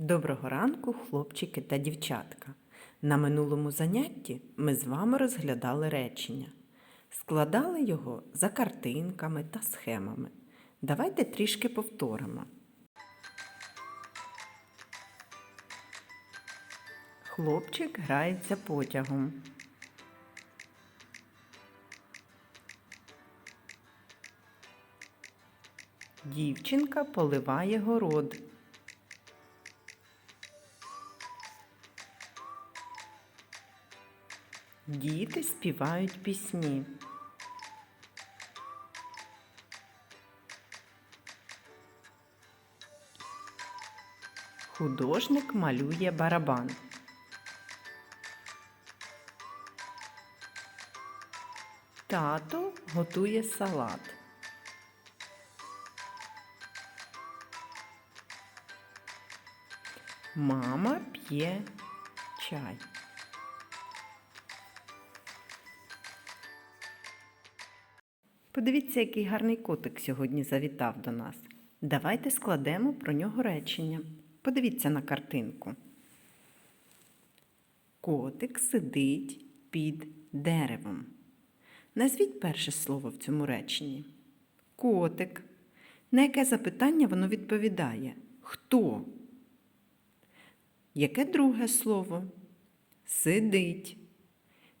Доброго ранку, хлопчики та дівчатка. На минулому занятті ми з вами розглядали речення. Складали його за картинками та схемами. Давайте трішки повторимо. Хлопчик грається потягом. Дівчинка поливає город. Діти співають пісні. Художник малює барабан. Тато готує салат. Мама п'є чай. Подивіться, який гарний котик сьогодні завітав до нас. Давайте складемо про нього речення. Подивіться на картинку. Котик сидить під деревом. Назвіть перше слово в цьому реченні. Котик. На яке запитання воно відповідає? Хто? Яке друге слово? Сидить.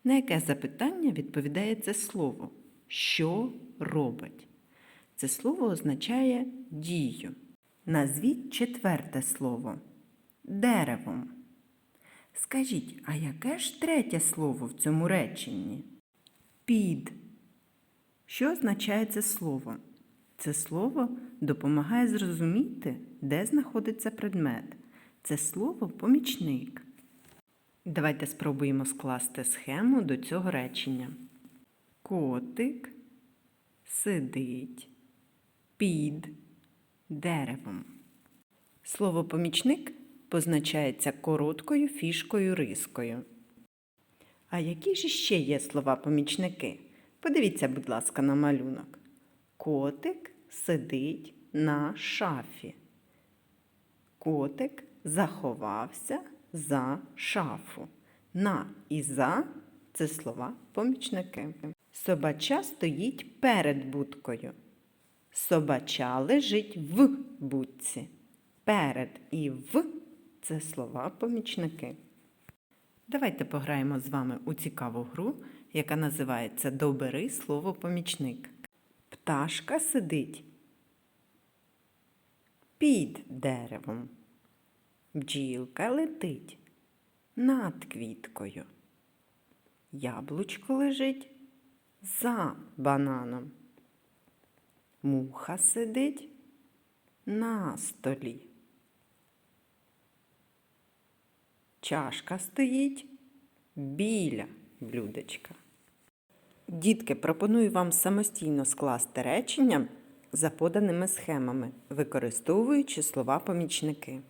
На яке запитання відповідає це слово? Що робить? Це слово означає дію. Назвіть четверте слово деревом. Скажіть, а яке ж третє слово в цьому реченні? Під. Що означає це слово? Це слово допомагає зрозуміти, де знаходиться предмет. Це слово помічник. Давайте спробуємо скласти схему до цього речення. Котик сидить під деревом. Слово помічник позначається короткою фішкою рискою. А які ж ще є слова помічники? Подивіться, будь ласка, на малюнок. Котик сидить на шафі. Котик заховався за шафу. На і за це слова помічники. Собача стоїть перед будкою. Собача лежить в будці. Перед і в це слова помічники. Давайте пограємо з вами у цікаву гру, яка називається Добери слово помічник. Пташка сидить під деревом. Бджілка летить над квіткою. Яблучко лежить за бананом. Муха сидить на столі. Чашка стоїть біля блюдечка. Дітки, пропоную вам самостійно скласти речення за поданими схемами, використовуючи слова помічники.